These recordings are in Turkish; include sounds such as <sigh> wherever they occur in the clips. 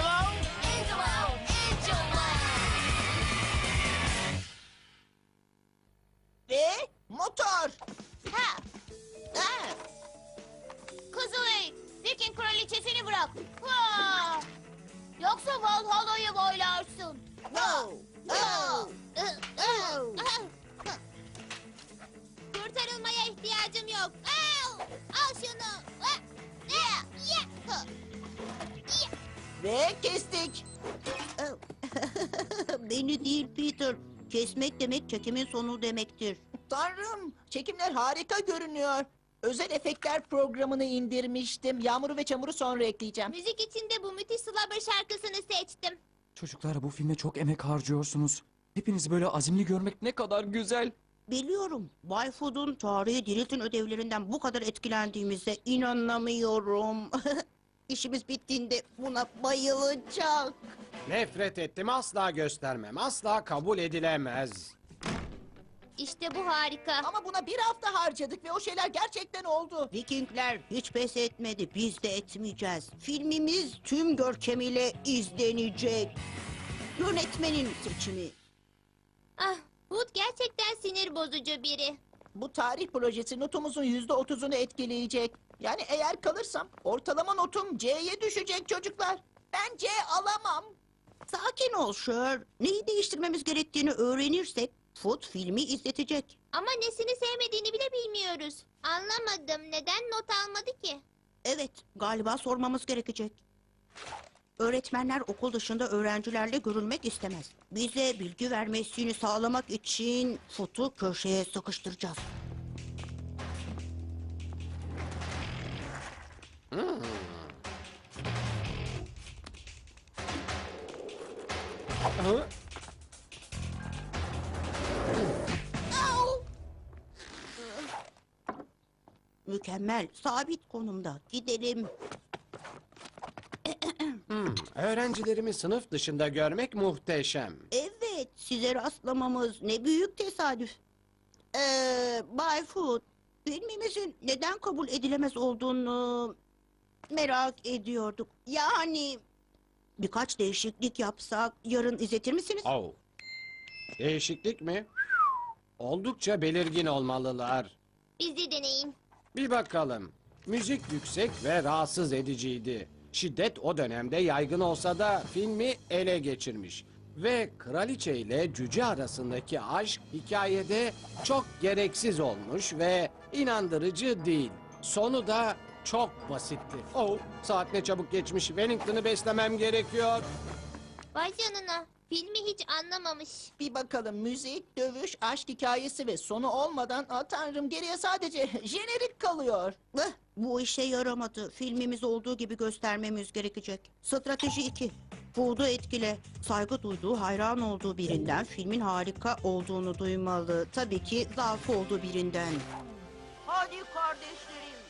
Angelo? Angelo! Angelo! Ve motor. Ha. Ha. Kuzey, Viking kraliçesini bırak. Ha. Yoksa Valhalla'yı boylarsın. No. No. Kurtarılmaya ihtiyacım yok. Al, al şunu. Ah, ah, yeah. Ve kestik. <laughs> Beni değil Peter. Kesmek demek çekimin sonu demektir. Tanrım, çekimler harika görünüyor. Özel efektler programını indirmiştim. Yağmuru ve çamuru sonra ekleyeceğim. Müzik için de bu müthiş Slumber şarkısını seçtim. Çocuklar bu filme çok emek harcıyorsunuz. Hepinizi böyle azimli görmek ne kadar güzel. Biliyorum. Bay Food'un tarihi diriltin ödevlerinden bu kadar etkilendiğimize inanamıyorum. <laughs> İşimiz bittiğinde buna bayılacak. Nefret ettim asla göstermem. Asla kabul edilemez. İşte bu harika. Ama buna bir hafta harcadık ve o şeyler gerçekten oldu. Vikingler hiç pes etmedi. Biz de etmeyeceğiz. Filmimiz tüm görkemiyle izlenecek. Yönetmenin seçimi. Ah, Wood gerçekten sinir bozucu biri. Bu tarih projesi notumuzun yüzde otuzunu etkileyecek. Yani eğer kalırsam ortalama notum C'ye düşecek çocuklar. Ben C alamam. Sakin ol Sher. Neyi değiştirmemiz gerektiğini öğrenirsek Food filmi izletecek. Ama nesini sevmediğini bile bilmiyoruz. Anlamadım. Neden not almadı ki? Evet, galiba sormamız gerekecek. Öğretmenler okul dışında öğrencilerle görülmek istemez. Bize bilgi vermesini sağlamak için Foot'u köşeye sıkıştıracağız. Mükemmel, sabit konumda. Gidelim. Öğrencilerimi sınıf dışında görmek muhteşem. Evet, size rastlamamız ne büyük tesadüf. Ee, Bay Foot, filmimizin neden kabul edilemez olduğunu merak ediyorduk. Yani birkaç değişiklik yapsak yarın izletir misiniz? Oh. Değişiklik mi? Oldukça belirgin olmalılar. Bizi deneyin. Bir bakalım. Müzik yüksek ve rahatsız ediciydi. Şiddet o dönemde yaygın olsa da filmi ele geçirmiş. Ve kraliçe ile cüce arasındaki aşk hikayede çok gereksiz olmuş ve inandırıcı değil. Sonu da çok basitti. Oh, saat ne çabuk geçmiş. Wellington'ı beslemem gerekiyor. Vay canına. Filmi hiç anlamamış. Bir bakalım müzik, dövüş, aşk hikayesi ve sonu olmadan Aa, tanrım geriye sadece <laughs> jenerik kalıyor. Bu işe yaramadı. Filmimiz olduğu gibi göstermemiz gerekecek. Strateji 2. Food'u etkile. Saygı duyduğu, hayran olduğu birinden filmin harika olduğunu duymalı. Tabii ki zaafı olduğu birinden. Hadi kardeşlerim.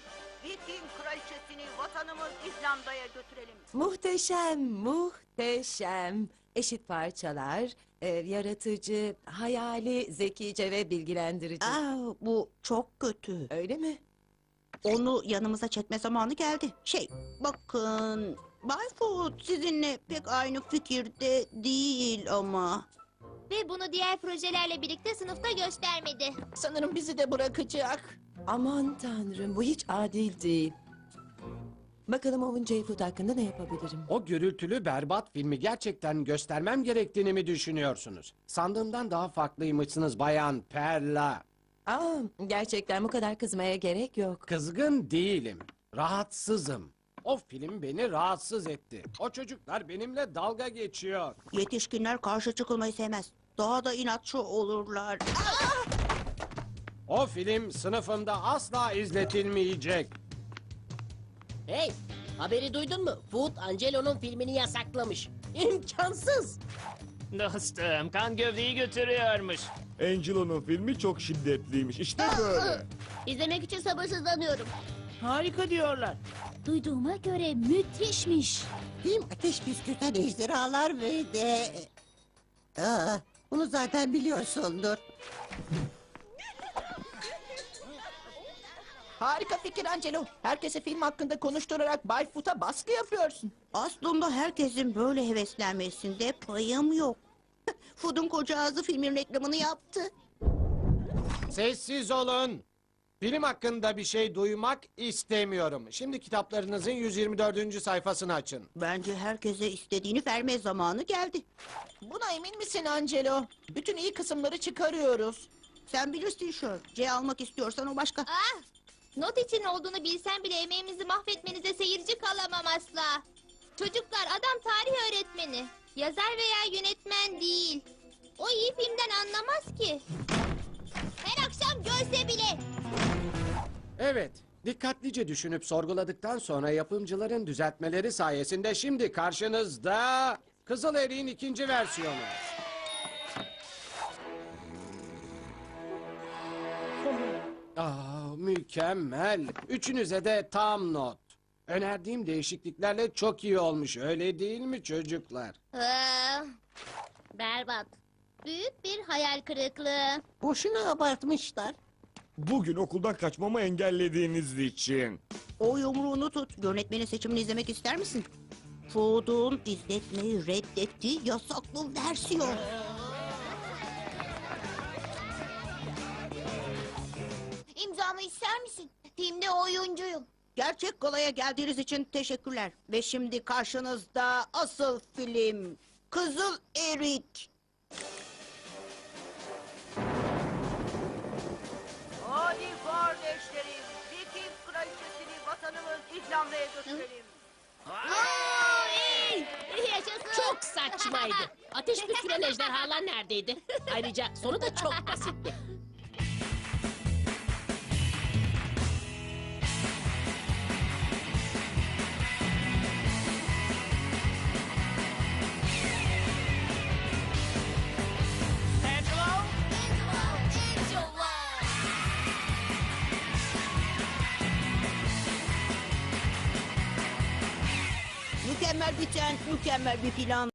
Viking kraliçesini vatanımız İzlanda'ya götürelim. Muhteşem, muhteşem. Eşit parçalar, e, yaratıcı, hayali, zekice ve bilgilendirici. Aa, bu çok kötü. Öyle mi? Onu yanımıza çekme zamanı geldi. Şey, bakın... Bay Food sizinle pek aynı fikirde değil ama... Ve bunu diğer projelerle birlikte sınıfta göstermedi. Sanırım bizi de bırakacak. Aman tanrım, bu hiç adil değil. Bakalım Owen J. Foot hakkında ne yapabilirim? O gürültülü berbat filmi gerçekten göstermem gerektiğini mi düşünüyorsunuz? Sandığımdan daha farklıymışsınız bayan Perla. Aa, gerçekten bu kadar kızmaya gerek yok. Kızgın değilim. Rahatsızım. O film beni rahatsız etti. O çocuklar benimle dalga geçiyor. Yetişkinler karşı çıkılmayı sevmez. Daha da inatçı olurlar. O film sınıfımda asla izletilmeyecek. Hey, haberi duydun mu? Food Angelo'nun filmini yasaklamış. <laughs> İmkansız. Dostum kan gövdeyi götürüyormuş. Angelo'nun filmi çok şiddetliymiş. İşte böyle. İzlemek için sabırsızlanıyorum. Harika diyorlar. Duyduğuma göre müthişmiş. Film ateş püskürten ejderhalar ve de... Aa, bunu zaten biliyorsundur. Harika fikir Angelo. Herkese film hakkında konuşturarak Bay Foot'a baskı yapıyorsun. Aslında herkesin böyle heveslenmesinde payım yok. <laughs> Food'un koca ağzı filmin reklamını yaptı. Sessiz olun. Film hakkında bir şey duymak istemiyorum. Şimdi kitaplarınızın 124. sayfasını açın. Bence herkese istediğini verme zamanı geldi. Buna emin misin Angelo? Bütün iyi kısımları çıkarıyoruz. Sen bilirsin Şör. C almak istiyorsan o başka. Ah! Not için olduğunu bilsem bile emeğimizi mahvetmenize seyirci kalamam asla. Çocuklar adam tarih öğretmeni. Yazar veya yönetmen değil. O iyi filmden anlamaz ki. Her akşam görse bile. Evet, dikkatlice düşünüp sorguladıktan sonra yapımcıların düzeltmeleri sayesinde şimdi karşınızda Kızıl Eriğin ikinci versiyonu. Aa, mükemmel. Üçünüze de tam not. Önerdiğim değişikliklerle çok iyi olmuş, öyle değil mi çocuklar? Ah, berbat. Büyük bir hayal kırıklığı. Boşuna abartmışlar. Bugün okuldan kaçmamı engellediğiniz için. O yumruğunu tut. Yönetmenin seçimini izlemek ister misin? Food'un izletmeyi reddettiği yasaklı versiyon. İmzamı ister misin? Filmde oyuncuyum. Gerçek galaya geldiğiniz için teşekkürler. Ve şimdi karşınızda asıl film. Kızıl Erik. Hadi kardeşlerim. Viking kraliçesini vatanımız İzlanda'ya götürelim. Yaşasın. Çok saçmaydı. Ateş püsküren ejderhalar neredeydi? Ayrıca sonu da çok basitti. Mükemmel biten, mükemmel bir plan.